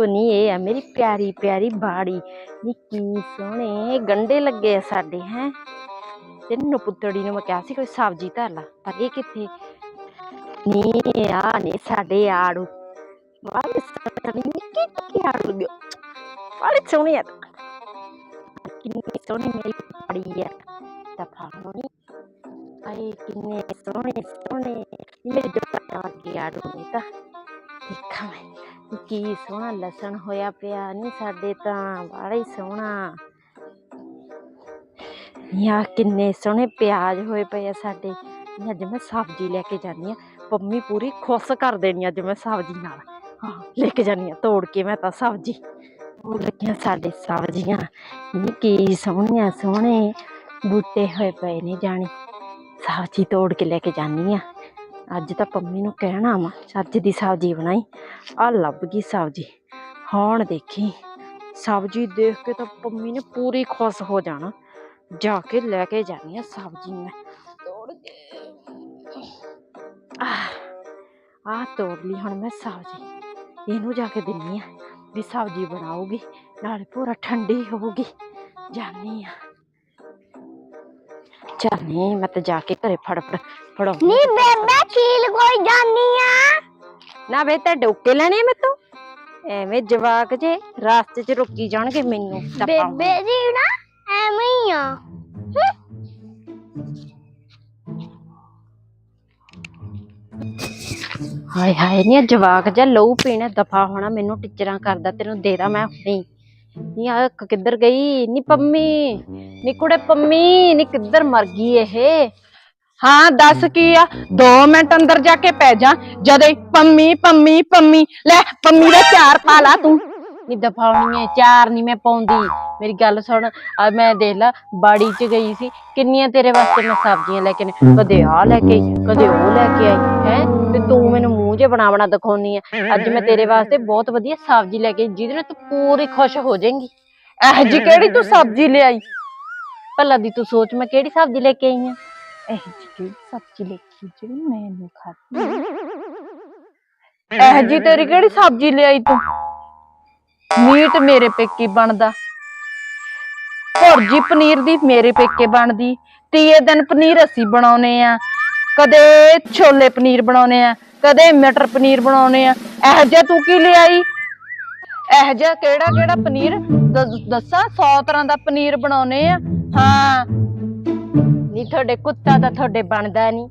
ਉਹ ਨਹੀਂ ਇਹ ਆ ਮੇਰੀ ਪਿਆਰੀ ਪਿਆਰੀ ਬਾੜੀ ਨੀ ਕੀ ਸੋਹਣੇ ਗੰਡੇ ਲੱਗੇ ਆ ਸਾਡੇ ਹੈ ਤੈਨੂੰ ਪੁੱਤੜੀ ਨੂੰ ਮੈਂ ਕਿਹਾ ਸੀ ਕੋਈ ਸਬਜ਼ੀ ਧਰ ਲਾ ਪਰ ਇਹ ਕਿੱਥੇ ਨੀ ਆ ਨੇ ਸਾਡੇ ਆੜੂ ਵਾਲੇ ਸੋਹਣੇ ਨਿੱਕੇ ਨਿੱਕੇ ਆੜੂ ਲੱਗੇ ਵਾਲੇ ਸੋਹਣੇ ਆ ਕਿੰਨੀ ਸੋਹਣੀ ਮੇਰੀ ਬਾੜੀ ਆ ਤਾਂ ਫਾਣੀ ਆਏ ਕਿੰਨੇ ਸੋਹਣੇ ਸੋਹਣੇ ਨੀ ਮੇਰੇ ਦੁਪੱਟਾ ਅੱਗੇ ਆੜੂ ਨੇ ਤਾਂ ਦੇਖਾਂ ਮੈਂ ਕੀ ਸੋਹਣਾ ਲਸਣ ਹੋਇਆ ਪਿਆ ਨਹੀਂ ਸਾਡੇ ਤਾਂ ਬੜਾ ਹੀ ਸੋਹਣਾ। ਯਾ ਕਿੰਨੇ ਸੋਹਣੇ ਪਿਆਜ਼ ਹੋਏ ਪਏ ਆ ਸਾਡੇ। ਅੱਜ ਮੈਂ ਸਬਜ਼ੀ ਲੈ ਕੇ ਜਾਨੀ ਆ। ਪੰਮੀ ਪੂਰੀ ਖੁਸ਼ ਕਰ ਦੇਣੀ ਅੱਜ ਮੈਂ ਸਬਜ਼ੀ ਨਾਲ। ਹਾਂ, ਲੈ ਕੇ ਜਾਨੀ ਆ, ਤੋੜ ਕੇ ਮੈਂ ਤਾਂ ਸਬਜ਼ੀ। ਉਹ ਲੱਗੀਆਂ ਸਾਡੇ ਸਬਜ਼ੀਆਂ। ਨੀ, ਕੀ ਸੋਹਣੀਆਂ, ਸੋਹਣੇ ਬੂਟੇ ਹੋਏ ਪਏ ਨੇ ਜਾਣੀ ਸਬਜ਼ੀ ਤੋੜ ਕੇ ਲੈ ਕੇ ਜਾਨੀ ਆ। ਅੱਜ ਤਾਂ ਪੰਮੀ ਨੂੰ ਕਹਿਣਾ ਵਾ ਚੱਜ ਦੀ ਸਬਜ਼ੀ ਬਣਾਈ। ਆ ਲੱਭ ਗਈ ਸਬਜ਼ੀ। ਹੁਣ ਦੇਖੀ, ਸਬਜ਼ੀ ਦੇਖ ਕੇ ਤਾਂ ਪੰਮੀ ਨੇ ਪੂਰੀ ਖੁਸ਼ ਹੋ ਜਾਣਾ। ਜਾ ਕੇ ਲੈ ਕੇ ਜਾਣੀ ਆ ਸਬਜ਼ੀ ਮੈਂ। ਤੋੜ ਕੇ ਆਹ ਆਹ ਤੋੜ ਲਈ ਹੁਣ ਮੈਂ ਸਬਜ਼ੀ। ਇਹਨੂੰ ਜਾ ਕੇ ਦਿੰਨੀ ਆ ਵੀ ਸਬਜ਼ੀ ਬਣਾਉਗੀ ਨਾਲੇ ਪੂਰਾ ਠੰਡੀ ਹੋਊਗੀ। ਜਾਨੀ ਆ। ਜਾਨੀ ਮੈਂ ਤਾਂ ਜਾ ਕੇ ਘਰੇ ਫੜ ਫੜ ਫੜਾਉਂਦੀ ਨੀ ਬੇਬੇ ਖੀਲ ਕੋਈ ਜਾਨੀ ਆ? ਨਾ ਵੇ ਤਾਂ ਡੋਕੇ ਲੈਣੇ ਮੈਂ ਤੂੰ ਐਵੇਂ ਜਵਾਕ ਜੇ ਰਾਸਤੇ 'ਚ ਰੁਕੀ ਜਾਣਗੇ ਮੈਨੂੰ ਬੇਬੇ ਜੀ ਨਾ ਐਵੇਂ ਹੀ ਆ। ਹਾਏ ਹਾਏ ਨੀ ਜਵਾਕ ਜਾਂ ਲਹੂ ਪੀਣਾ ਦਫਾ ਹੋਣਾ ਮੈਨੂੰ ਟਿਚਰਾਂ ਕਰਦਾ ਤੈਨੂੰ ਦੇਦਾ ਮੈਂ ਹੁਣੀ ਨੀ ਆ ਕਿੱਧਰ ਗਈ? ਨੀ ਪੰਮੀ ਨੀ ਕੁੜੇ ਪੰਮੀ ਨੀ ਕਿੱਧਰ ਮਰ ਗਈ ਇਹ? ਹਾਂ ਦੱਸ ਕੀ ਆ? 2 ਮਿੰਟ ਅੰਦਰ ਜਾ ਕੇ ਪੈ ਜਾ। ਜਦੇ ਪੰਮੀ ਪੰਮੀ ਪੰਮੀ ਲੈ ਪੰਮੀ ਦਾ ਚਾਰ ਪਾ ਲਾ ਤੂੰ। ਨੀ ਦਫਾ ਐ ਚਾਰ ਨਹੀਂ ਮੈਂ ਪਾਉਂਦੀ। ਮੇਰੀ ਗੱਲ ਸੁਣ ਆ ਮੈਂ ਦੇਖ ਲਾ ਬਾੜੀ 'ਚ ਗਈ ਸੀ। ਕਿੰਨੀਆਂ ਤੇਰੇ ਵਾਸਤੇ ਮੈਂ ਸਬਜ਼ੀਆਂ ਲੈ ਕੇ ਨੇ? ਕਦੇ ਆ ਲੈ ਕੇ ਆਈ ਕਦੇ ਉਹ ਲੈ ਕੇ ਆਈ ਹੈ? ਤੇ ਤੂੰ ਮੈਨੂੰ ਮੂੰਹ ਜੇ ਬਣਾ ਬਣਾ ਦਿਖਾਉਣੀ ਆ ਅੱਜ ਮੈਂ ਤੇਰੇ ਵਾਸਤੇ ਬਹੁਤ ਵਧੀਆ ਸਬਜ਼ੀ ਲੈ ਕੇ ਆਈ, ਜਿਹਦੇ ਨਾਲ ਤੂੰ ਪੂਰੀ ਖੁਸ਼ ਹੋ ਜਾਏਂਗੀ। ਇਹ ਜੀ ਕਿਹੜੀ ਤੂੰ ਸਬਜ਼ੀ ਲਿਆਈ? ਭਲਾ ਦੀ ਤੂੰ ਸੋਚ ਮੈਂ ਕਿਹੜੀ ਸਬਜ਼ੀ ਲੈ ਕੇ ਆਈ ਆ? ਇਹ ਸਬਜ਼ੀ ਲੈ ਜਿਹੜੀ ਮੈਂ ਨਹੀਂ ਖਾਧੀ। ਇਹ ਜੀ ਤੇਰੀ ਕਿਹੜੀ ਸਬਜ਼ੀ ਲਿਆਈ ਤੂੰ? ਮੀਟ ਮੇਰੇ ਪੇਕੇ ਬਣਦਾ। ਭੁਰਜੀ ਪਨੀਰ ਦੀ ਮੇਰੇ ਪੇਕੇ ਬਣਦੀ। ਤੀਏ ਦਿਨ ਪਨੀਰ ਅਸੀਂ ਬਣਾਉਨੇ ਆ। ਕਦੇ ਛੋਲੇ ਪਨੀਰ ਬਣਾਉਨੇ ਆ, ਕਦੇ ਮਟਰ ਪਨੀਰ ਬਣਾਉਨੇ ਆ। ਇਹ ਜਿਹਾ ਤੂੰ ਕੀ ਲਿਆਈ? ਇਹ ਜਿਹਾ ਕਿਹੜਾ ਕਿਹੜਾ ਪਨੀਰ? ਦੱਸਾਂ 100 ਤਰ੍ਹਾਂ ਦਾ ਪਨੀਰ ਬਣਾਉਨੇ ਆ। ਹਾਂ। ਤੁਹਾਡੇ ਕੁੱਤਾ ਤਾਂ ਤੁਹਾਡੇ ਬਣਦਾ ਨਹੀਂ।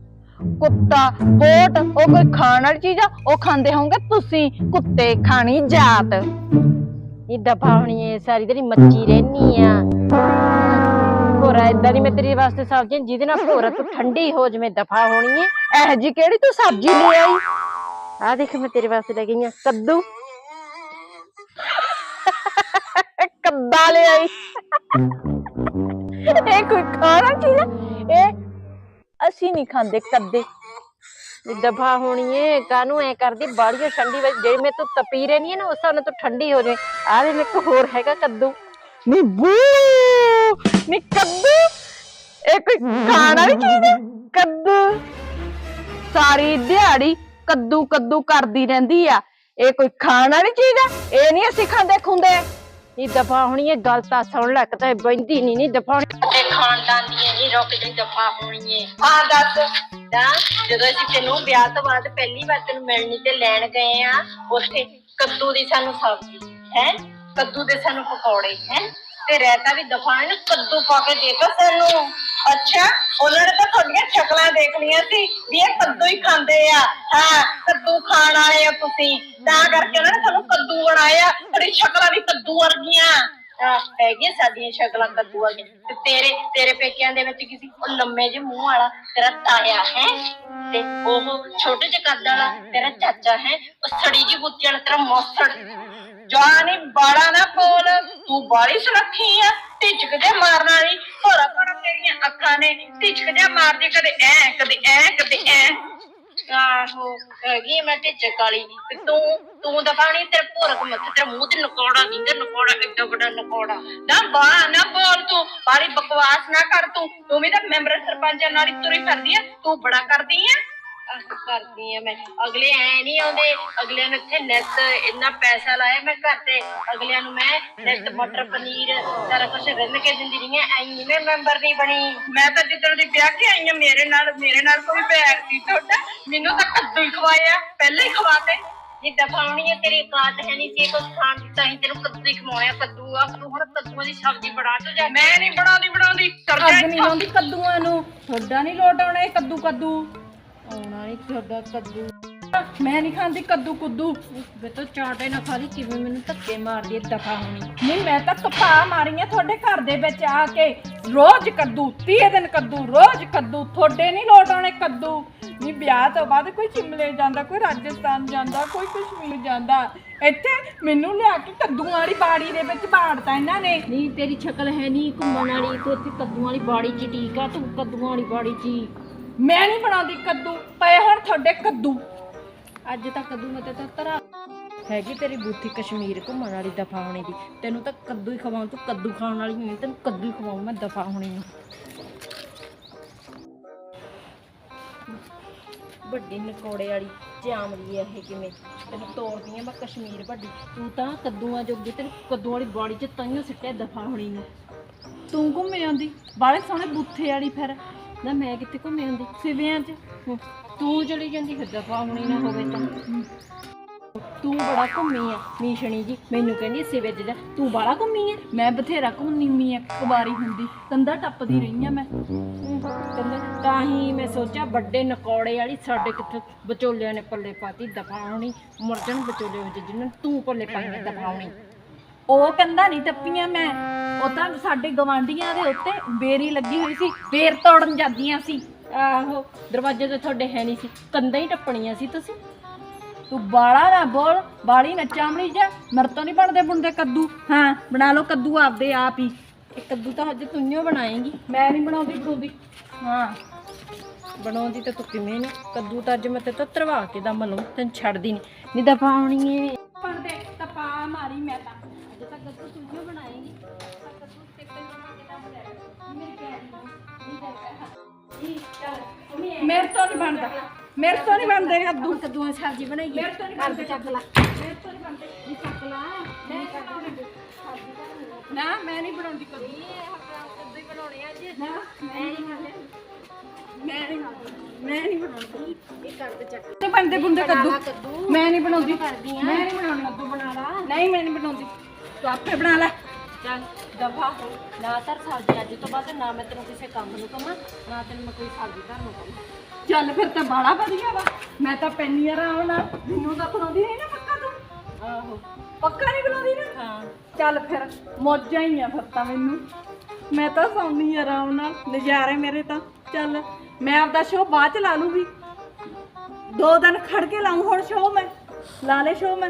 ਕੁੱਤਾ ਕੋਟ ਉਹ ਕੋਈ ਖਾਣ ਵਾਲੀ ਚੀਜ਼ ਆ, ਉਹ ਖਾਂਦੇ ਹੋਵੋਗੇ ਤੁਸੀਂ। ਕੁੱਤੇ ਖਾਣੀ ਜਾਤ। ਇਹ ਦਫਾ ਹੋਣੀ ਏ ਸਾਰੀ ਤੇਰੀ ਮੱਚੀ ਰਹਿਨੀ ਆ। ਭੋਰਾ ਇਦਾਂ ਨਹੀਂ ਮੈਂ ਤੇਰੇ ਵਾਸਤੇ ਸਬਜ਼ੀ ਜਿਹਦੇ ਨਾਲ ਭੋਰਾ ਤੂੰ ਠੰਡੀ ਹੋ ਜਵੇਂ ਦਫਾ ਹੋਣੀ ਏ ਇਹ ਜੀ ਕਿਹੜੀ ਤੂੰ ਸਬਜ਼ੀ ਲੈ ਆਈ? ਆ ਦੇਖ ਮੈਂ ਤੇਰੇ ਵਾਸਤੇ ਲੈ ਗਈ ਆ, ਕੱਦੂ। ਕੱਦਾ ਲੈ ਆਈ। ਇਹ ਕੋਈ ਖਾਣਾ ਚੀਜ਼ ਇਹ ਅਸੀਂ ਨਹੀਂ ਖਾਂਦੇ ਕੱਦੇ। ਇਹ ਦਫਾ ਹੋਣੀ ਏ ਕਾਨੂੰ ਐ ਕਰਦੀ? ਬਾੜੀਆਂ ਠੰਡੀ ਵਿੱਚ ਜਿਹੜੀ ਮੈਂ ਤੂੰ ਤਪੀ ਰਹਿਨੀ ਏ ਨਾ ਉਸ ਨਾਲ ਤੂੰ ਠੰਡੀ ਹੋ ਜਾਏ। ਆ ਦੇ ਕੋਲ ਹੋਰ ਹੈਗਾ ਕੱਦੂ। ਨੀ ਬੂ ਨੀ ਕੱਦੂ। ਇਹ ਕੋਈ ਖਾਣ ਵਾਲੀ ਚੀਜ਼ ਆ? ਕੱਦੂ। ਸਾਰੀ ਦਿਹਾੜੀ ਕੱਦੂ ਕੱਦੂ ਕਰਦੀ ਰਹਿੰਦੀ ਆ। ਇਹ ਕੋਈ ਖਾਣ ਵਾਲੀ ਚੀਜ਼ ਆ ਇਹ ਨਹੀਂ ਅਸੀਂ ਖਾਂਦੇ ਖੁੰਦੇ। ਇਹ ਦਫਾ ਹੋਣੀ ਏ ਗੱਲ ਤਾਂ ਸੁਣ ਲੈ ਤਾਂ ਬੈਂਦੀ ਨਹੀਂ ਨਹੀਂ ਦਫਾ ਹੋਣੀ ਤੇ ਖਾਨਦਾਨ ਨਹੀਂ ਰੁਕ ਜਾਈ ਦਫਾ ਹੋਣੀ ਏ ਹਾਂ ਦੱਸ, ਤਾਂ ਜਦੋਂ ਅਸੀਂ ਤੈਨੂੰ ਵਿਆਹ ਤੋਂ ਬਾਅਦ ਪਹਿਲੀ ਵਾਰ ਤੈਨੂੰ ਮਿਲਣੀ ਤੇ ਲੈਣ ਗਏ ਆ, ਉੱਥੇ ਕੱਦੂ ਦੀ ਸਾਨੂੰ ਸਬਜ਼ੀ, ਹੈ? ਕੱਦੂ ਦੇ ਸਾਨੂੰ ਪਕੌੜੇ, ਹੈ? ਤੇ ਰਾਇਤਾ ਵੀ ਦਫਾ ਨੇ ਕੱਦੂ ਪਾ ਕੇ ਦੇਤਾ ਸਾਨੂੰ। ਅੱਛਾ, ਉਹਨਾਂ ਨੇ ਤਾਂ ਤੁਹਾਡੀਆਂ ਸ਼ਕਲਾਂ ਦੇਖ ਲਈਆਂ ਸੀ ਵੀ ਇਹ ਕੱਦੂ ਹੀ ਖਾਂਦੇ ਆ। ਹਾਂ, ਕੱਦੂ ਖਾਣ ਵਾਲੇ ਆ ਤੁਸੀਂ। ਤਾਂ ਕਰਕੇ ਉਹਨਾਂ ਨੇ ਤੁਹਾਨੂੰ ਕੱਦੂ ਬਣਾਇਆ ਤੁਹਾਡੀ ਸ਼ਕਲਾਂ ਵੀ ਕੱਦੂ ਵਰਗੀਆਂ। ਹੈਗੀਆਂ ਸਾਡੀਆਂ ਸ਼ਕਲਾਂ ਕੱਦੂ ਆ ਤੇ ਤੇਰੇ ਤੇਰੇ ਪੇਕਿਆਂ ਦੇ ਵਿੱਚ ਕਿਸੇ, ਉਹ ਲੰਮੇ ਜਿਹੇ ਮੂੰਹ ਵਾਲਾ ਤੇਰਾ ਤਾਇਆ ਹੈ ਤੇ ਉਹ ਛੋਟੇ ਜਿਹੇ ਕੱਦ ਵਾਲਾ ਤੇਰਾ ਚਾਚਾ ਹੈ, ਉਹ ਸੜੀ ਜਿਹੀ ਬੁੱਤੀ ਵਾਲਾ ਤੇਰਾ ਮੌਸੜ। ਜਾਨੀ ਬਾੜਾ ਨਾ ਬੋਲ ਤੂੰ ਬਾਲੀ ਸੁਰੱਖੀ ਆ ਢਿਚਕ ਜੇ ਮਾਰਨ ਵਾਲੀ। ਹੋਰਾ ਪਰ ਤੇਰੀਆਂ ਅੱਖਾਂ ਨੇ ਢਿਚਕ ਜੇ ਮਾਰਦੀ ਕਦੇ ਐ ਕਦੇ ਐ ਕਦੇ ਐ। ਆਹੋ, ਹੈਗੀ ਮੈਂ ਢਿੱਚਕ ਵਾਲੀ। ਤੇ ਤੂੰ ਤੂੰ ਦਫਾਣੀ ਤੇਰੇ ਭੋਰਕ ਮੱਥੇ ਤੇਰੇ ਮੂੰਹ ਤੇ ਨਕੌੜਾ ਦਿੰਦੇ ਨਕੌੜਾ ਏਡਾ ਵੱਡਾ ਨਕੌੜਾ। ਨਾ ਬਾਲਾ ਨਾ ਬੋਲ ਤੂੰ। ਬਾਰੀ ਬਕਵਾਸ ਨਾ ਕਰ ਤੂੰ। ਤੂੰ ਵੀ ਤਾਂ ਮੈਂਬਰ ਸਰਪੰਚ ਨਾਲ ਹੀ ਤੁਰੀ ਫਿਰਦੀ ਆ। ਤੂੰ ਬੜਾ ਕਰਦੀ ਆ। ਆਹ ਕਰਦੀ ਆ ਮੈਂ। ਅਗਲੇ ਐ ਨਹੀਂ ਆਉਂਦੇ। ਅਗਲਿਆਂ ਨੂੰ ਇੱਥੇ ਨੈਟ ਇੰਨਾ ਪੈਸਾ ਲਾਇਆ ਮੈਂ ਘਰ ਤੇ। ਅਗਲਿਆਂ ਨੂੰ ਮੈਂ ਨੈਟ ਮਟਰ ਪਨੀਰ ਸਾਰਾ ਕੁਝ ਰਿੰਨ ਕੇ ਦਿੰਦੀ ਰਹੀ ਐ ਐਂ ਮੈਂ ਮੈਂਬਰ ਨਹੀਂ ਬਣੀ। ਮੈਂ ਤਾਂ ਜਿੱਦਣ ਦੀ ਵਿਆਹ ਕੇ ਆਈ ਆ ਮੇਰੇ ਨਾਲ ਮੇਰੇ ਨਾਲ ਕੋਈ ਬੈਗ ਸੀ ਤੁਹਾਡਾ। ਮੈਨੂੰ ਤਾਂ ਕੱਦੂ ਹੀ ਖਵਾਇਆ। ਪਹਿਲੇ ਹੀ ਖਵਾਤੇ ਜੇ ਦਫਾਉਣੀ ਹੈ ਤੇਰੀ ਔਕਾਤ ਹੈ ਨਹੀਂ ਸੀ ਕੁਝ ਖਾਣ ਦੀ ਤਾਂ ਹੀ ਤੈਨੂੰ ਕੱਦੂ ਹੀ ਖਵਾਉਣਿਆ ਕੱਦੂ ਆ ਤੂੰ ਹੁਣ ਕੱਦੂਆਂ ਦੀ ਸਬਜ਼ੀ ਬਣਾ ਤੋ ਜਾ ਮੈਂ ਨਹੀਂ ਬਣਾਉਂਦੀ ਬਣਾਉਂਦੀ ਅੱਗ ਸਰਜਾ ਨਹੀਂ ਆਉਂਦੀ ਕੱਦੂਆਂ ਨੂੰ। ਤੁਹਾਡਾ ਨਹੀਂ ਲੋਟ ਆਉਣਾ ਇਹ ਕੱਦੂ ਕੱਦੂ ਆਉਣਾ ਨਹੀਂ ਤੁਹਾਡਾ ਕੱਦੂ। ਮੈਂ ਨਹੀਂ ਖਾਂਦੀ ਕੱਦੂ ਕੁੱਦੂ। ਵੇ ਤੋ ਚਾਟੇ ਨਾ ਖਾਲੀ ਕਿਵੇਂ ਮੈਨੂੰ ਧੱਕੇ ਮਾਰਦੀ ਐ ਦਫਾ ਹੋਣੀ। ਨਹੀਂ ਮੈਂ ਤਾਂ ਕਪਾ ਮਾਰੀਆਂ ਤੁਹਾਡੇ ਘਰ ਦੇ ਵਿੱਚ ਆ ਕੇ। ਰੋਜ਼ ਕੱਦੂ 30 ਦਿਨ ਕੱਦੂ ਰੋਜ਼ ਕੱਦੂ ਤੁਹਾਡੇ ਨਹੀਂ ਲੋਟ ਆਉਣੇ ਕੱਦੂ। ਨਹੀਂ ਵਿਆਹ ਤੋਂ ਬਾਅਦ ਕੋਈ ਸ਼ਿਮਲੇ ਜਾਂਦਾ ਕੋਈ ਰਾਜਸਥਾਨ ਜਾਂਦਾ ਕੋਈ ਕਸ਼ਮੀਰ ਜਾਂਦਾ। ਇੱਥੇ ਮੈਨੂੰ ਲਿਆ ਕੇ ਕੱਦੂਆਂ ਵਾਲੀ ਬਾੜੀ ਦੇ ਵਿੱਚ ਬਾੜਤਾ ਇਹਨਾਂ ਨੇ। ਨਹੀਂ ਤੇਰੀ ਸ਼ਕਲ ਹੈ ਨਹੀਂ ਘੁੰਮਣ ਵਾਲੀ ਤੂੰ ਇੱਥੇ ਕੱਦੂਆਂ ਵਾਲੀ ਬਾੜੀ 'ਚ ਠੀਕ ਆ ਤੂੰ ਕੱਦੂਆਂ ਵਾਲੀ ਬਾੜੀ 'ਚ ਹੀ। ਮੈਂ ਨਹੀਂ ਬਣਾਉਂਦੀ ਕੱਦੂ ਪਏ ਹੁਣ ਤੁਹਾਡੇ ਕੱਦੂ। ਅੱਜ ਤਾਂ ਕੱਦੂ ਮੈਂ ਤੇ ਤਰਾ ਹੈਗੀ ਤੇਰੀ ਬੂਥੀ ਕਸ਼ਮੀਰ ਘੁੰਮਣ ਵਾਲੀ ਦਫਾ ਹੋਣੀ ਦੀ। ਤੈਨੂੰ ਤਾਂ ਕੱਦੂ ਹੀ ਖਵਾਉਂ ਤੂੰ ਕੱਦੂ ਖਾਣ ਵਾਲੀ ਨਹੀਂ, ਤੈਨੂੰ ਕੱਦੂ ਹੀ ਖਵਾਉਂ ਮੈਂ ਦਫਾ ਹੋਣੀ ਨੂੰ ਵੱਡੀ ਨਕੌੜੇ ਵਾਲੀ ਜਾਮਲੀ ਆ ਇਹ ਕਿਵੇਂ? ਤੈਨੂੰ ਤੋੜਦੀ ਆ ਮੈਂ ਕਸ਼ਮੀਰ ਵੱਡੀ। ਤੂੰ ਤਾਂ ਕੱਦੂਆਂ ਜੋਗੀ, ਤੈਨੂੰ ਕੱਦੂ ਵਾਲੀ ਬਾੜੀ 'ਚ ਤਾਈਓ ਸਿੱਟਿਆ ਦਫਾ ਹੋਣੀ ਨੂੰ ਤੂੰ ਘੁੰਮੇ ਆਉਂਦੀ? ਬਾਲੇ ਸੋਹਣੇ ਬੁੱਥੇ ਵਾਲੀ ਫਿਰ। ਨਾ ਮੈਂ ਕਿੱਥੇ ਘੁੰਮੇ ਆਉਂਦੀ? ਸਿਵਿਆਂ 'ਚ? ਤੂੰ ਚਲੀ ਜਾਂਦੀ, ਫਿਰ ਦਫਾ ਹੋਣੀ ਨਾ ਹੋਵੇ ਤਾਂ। ਤੂੰ ਬੜਾ ਘੁੰਮੀ ਆ, ਮੀਸ਼ਣੀ ਜੀ। ਮੈਨੂੰ ਕਹਿੰਦੀ ਸਿਵੇ ਜਾ, ਤੂੰ ਬਾਲਾ ਘੁੰਮੀ ਆ। ਮੈਂ ਬਥੇਰਾ ਘੁੰਮੀ ਮੀ ਇੱਕ ਵਾਰੀ ਹੁੰਦੀ, ਕੰਧਾ ਟੱਪਦੀ ਰਹੀ ਆ ਮੈਂ। ਕਹਿੰਦੇ ਤਾਂ ਹੀ ਮੈਂ ਸੋਚਿਆ ਵੱਡੇ ਨਕੌੜੇ ਵਾਲੀ ਸਾਡੇ ਕਿੱਥੇ ਵਿਚੋਲਿਆਂ ਨੇ ਪੱਲੇ ਪਾਤੀ ਦਫਾਉਣੀ ਮੁਰਜਣ ਵਿਚੋਲੇ ਵਿੱਚ ਜਿਹਨਾਂ ਨੂੰ ਤੂੰ ਪੱਲੇ ਪਾਈਆਂ ਦਫਾਉਣੀ ਉਹ ਕੰਧਾ ਨਹੀਂ ਟੱਪੀਆਂ ਮੈਂ। ਉਹ ਤਾਂ ਸਾਡੇ ਗਵਾਂਢੀਆਂ ਦੇ ਉੱਤੇ ਬੇਰੀ ਲੱਗੀ ਹੋਈ ਸੀ ਬੇਰ ਤੋੜਨ ਜਾਂਦੀਆਂ ਸੀ। ਆਹੋ, ਦਰਵਾਜ਼ੇ ਤੇ ਤੁਹਾਡੇ ਹੈ ਨਹੀਂ ਸੀ। ਕੰਧਾਂ ਹੀ ਟੱਪਣੀਆਂ ਸੀ ਤੁਸੀਂ। ਤੂੰ ਬਾਲਾ ਨਾ ਬੋਲ, ਬਾਲੀ ਨਾ ਚਾਮੜੀ ਜਾ। ਮੇਰੇ ਤੋਂ ਨਹੀਂ ਬਣਦੇ ਬੁਣਦੇ ਕੱਦੂ। ਹਾਂ, ਬਣਾ ਲਓ ਕੱਦੂ ਆਪਦੇ ਆਪ ਹੀ। ਇਹ ਕੱਦੂ ਤਾਂ ਅੱਜ ਤੂੰ ਬਣਾਏਂਗੀ। ਮੈਂ ਨਹੀਂ ਬਣਾਉਂਦੀ ਬਣਾਉਂਦੀ। ਹਾਂ, ਬਣਾਉਂਦੀ ਤਾਂ ਤੂੰ ਕਿਵੇਂ ਨਾ। ਕੱਦੂ ਤਾਂ ਅੱਜ ਮੈਂ ਤੇ ਤਰਵਾ ਕੇ ਦਮ ਲਊ। ਤੈਨੂੰ ਛੱਡਦੀ ਨਹੀਂ ਨਹੀਂ ਦਫਾਉਣੀ ਏ। ਬਣਦੇ ਤਪਾ ਮਾਰੀ ਮੈਂ ਤਾਂ। ਅੱਜ ਤਾਂ ਕੱਦੂ ਤੂੰ ਬਣਾਏਂਗੀ। ਕੱਦੂ ਤੇ ਤੈਨੂੰ ਬਣਾ ਕੇ ਦਮ ਮੇਰੇ ਪਿਆਰੀ ਨੂੰ। ਨਹੀਂ ਮੇਰੇ ਤੋਂ ਨਹੀਂ ਬਣਦਾ। ਮੇਰੇ ਤੋਂ ਨਹੀਂ ਬਣਦੇ ਕੱਦੂ ਕੱਦੂਆਂ ਦੀ ਸਬਜ਼ੀ ਬਣਾਈਏ ਮੇਰੇ ਤੋਂ ਨਹੀਂ ਘਰ ਬਣਦੇ। ਦੇ ਚੱਕ ਲਾ। ਮੇਰੇ ਤੋਂ ਨਹੀਂ ਬਣਦੇ। ਜੀ ਚੱਕ ਲਾ। ਮੈਂ ਨਹੀਂ ਬਣਾਉਂਦੀ। ਨਾ ਮੈਂ ਨਹੀਂ ਬਣਾਉਂਦੀ ਕੱਦੂ। ਇਹ ਕੱਦੂ ਹੀ ਬਣਾਉਣੇ ਆ ਅੱਜ ਨਾ ਮੈਂ ਨਹੀਂ ਖਾਂਦੇ ਮੈਂ ਨਹੀਂ ਮੈਂ ਨਹੀਂ ਬਣਾਉਂਦੀ। ਇਹ ਘਰ ਦੇ ਚੱਕ ਨਹੀਂ ਬਣਦੇ ਬੁੰਦੇ ਕੱਦੂ। ਕੱਦੂ। ਮੈਂ ਨਹੀਂ ਬਣਾਉਂਦੀ। ਕਰਦੀ ਮੈਂ ਨਹੀਂ ਬਣਾਉਣੀ ਕੱਦੂ ਬਣਾ ਲਾ। ਨਹੀਂ ਮੈਂ ਨਹੀਂ ਬਣਾਉਂਦੀ। ਤੂੰ ਆਪੇ ਬਣਾ ਲੈ। ਚੱਲ ਦਫਾ ਹੋ ਨਾ ਤਰ ਸਬਜ਼ੀ ਅੱਜ ਤੋਂ ਬਾਅਦ ਨਾ ਮੈਂ ਤੈਨੂੰ ਕਿਸੇ ਕੰਮ ਨੂੰ ਕਵਾਂ ਨਾ ਤੈਨੂੰ ਮੈਂ ਕੋਈ ਸਬਜ਼ੀ ਧਰਨ ਨੂੰ ਕਵਾਂ ਚੱਲ ਫਿਰ ਤਾਂ ਬਾਲਾ ਵਧੀਆ ਵਾ। ਮੈਂ ਤਾਂ ਪੈਣੀ ਆਰਾਮ ਨਾਲ। ਮੈਨੂੰ ਤਾਂ ਬਣਾਉਂਦੀ ਨਹੀਂ ਨਾ ਪੱਕਾ ਤੂੰ। ਆਹੋ। ਪੱਕਾ ਨਹੀਂ ਬਣਾਉਂਦੀ ਨਾ? ਹਾਂ। ਚੱਲ ਫਿਰ ਮੌਜਾਂ ਹੀ ਆ ਫਿਰ ਤਾਂ ਮੈਨੂੰ। ਮੈਂ ਤਾਂ ਸੌਣੀ ਆਰਾਮ ਨਾਲ। ਨਜ਼ਾਰੇ ਮੇਰੇ ਤਾਂ। ਚੱਲ ਮੈਂ ਆਪਦਾ ਸ਼ੋਅ ਬਾਅਦ ਚ ਲਾ ਲੂਗੀ। ਦੋ ਦਿਨ ਖੜ ਕੇ ਲਾਉਂ ਹੁਣ ਸ਼ੋਅ ਮੈਂ। ਲਾ ਲੈ ਸ਼ੋਅ ਮੈਂ।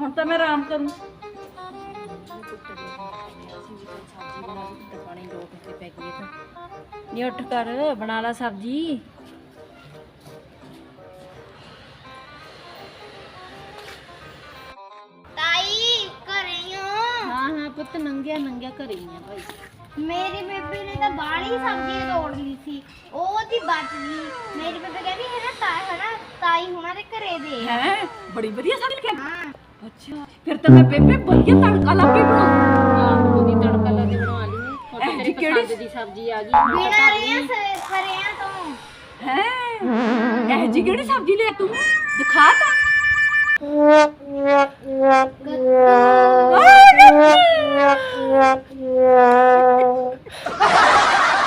ਹੁਣ ਤਾਂ ਮੈਂ ਆਰਾਮ ਕਰੂੰ। ਸਬਜ਼ੀ ਬਣਾ ਲਈ ਤਾਂ ਪਾਣੀ ਦੋ ਕਿਤੇ ਪੈ ਗਈ ਤਾਂ ਨਹੀਂ ਉੱਠ ਕਰ ਬਣਾ ਲਾ ਸਬਜ਼ੀ ਤਾਈ ਘਰੇ ਹੋ ਹਾਂ? ਹਾਂ ਪੁੱਤ ਨੰਗਿਆ ਨੰਗਿਆ ਘਰੇ ਹੀ ਆ ਭਾਈ। ਮੇਰੀ ਬੇਬੀ ਨੇ ਤਾਂ ਬਾਹਲੀ ਸਬਜ਼ੀ ਤੋੜ ਲਈ ਸੀ। ਉਹ ਦੀ ਬਚ ਗਈ। ਮੇਰੀ ਬੇਬੀ ਕਹਿੰਦੀ ਹੈ ਨਾ ਤਾਈ ਤਾਈ ਹੁਣਾਂ ਦੇ ਘਰੇ ਦੇ। ਹੈ? ਬੜੀ ਵਧੀਆ ਸਾਡੀ ਕਿ ਹਾਂ। ਅੱਛਾ ਫਿਰ ਤਾਂ ਮੈਂ ਬੇਬੇ ਵਧੀਆ ਤੜਕਾ ਲਾ ਕੇ ਬਣਾਉਂ ਆਹ ਉਹਦੀ ਤੜਕਾ ਲਾ ਕੇ ਬਣਾ ਲਈ। ਹੁਣ ਤਾਂ ਤੇਰੀ ਪਸੰਦ ਦੀ ਸਬਜ਼ੀ ਆ ਗਈ। ਹੁਣ ਤਾਂ ਬਿਨਾਂ ਲਈ। ਰਿਆਂ ਸਰਿਆਂ ਤੋਂ। ਹੈ? ਇਹ ਜੀ ਕਿਹੜੀ ਸਬਜ਼ੀ ਲਿਆ ਤੂੰ? ਦਿਖਾ ਤਾਂ। ਗੱਤੂ।